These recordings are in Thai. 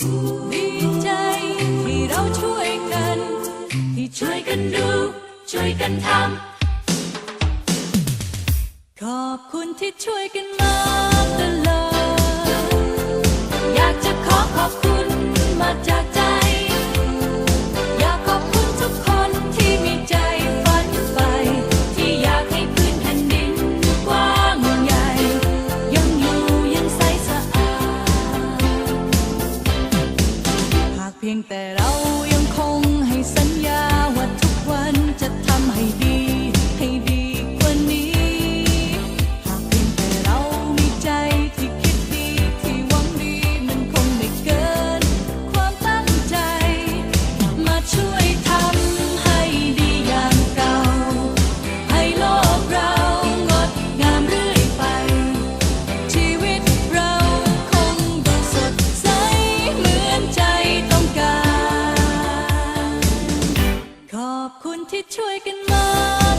ดีใจที่เราช่วยกัน ที่ช่วยกันดู ช่วยกันทำ ขอบคุณที่ช่วยกันมา choi kinh mơ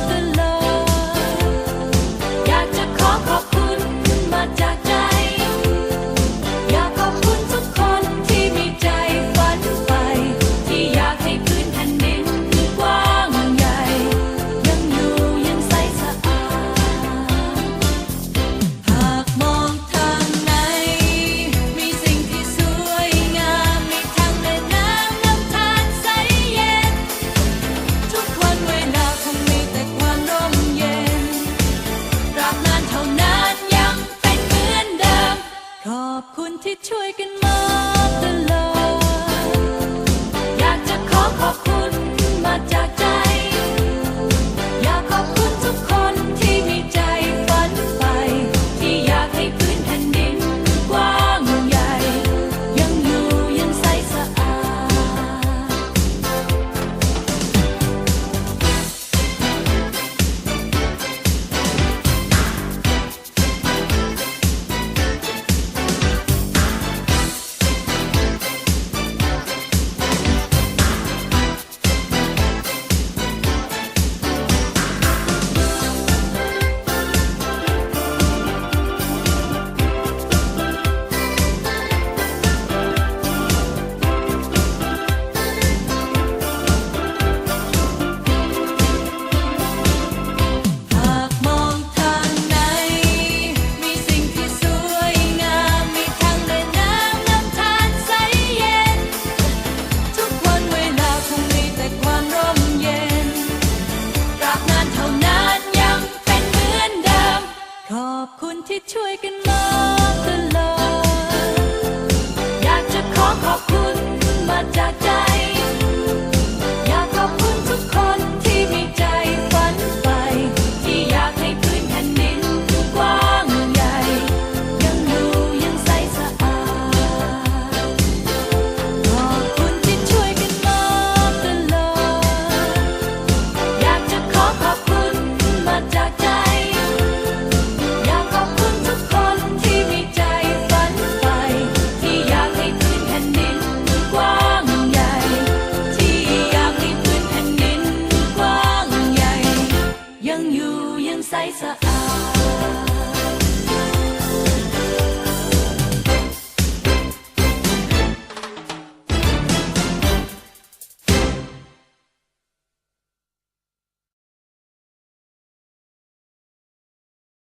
ที่ช่วยกันมา อบคุณที่ช่วยกันมาตลอดอยากจะขอขอบคุณ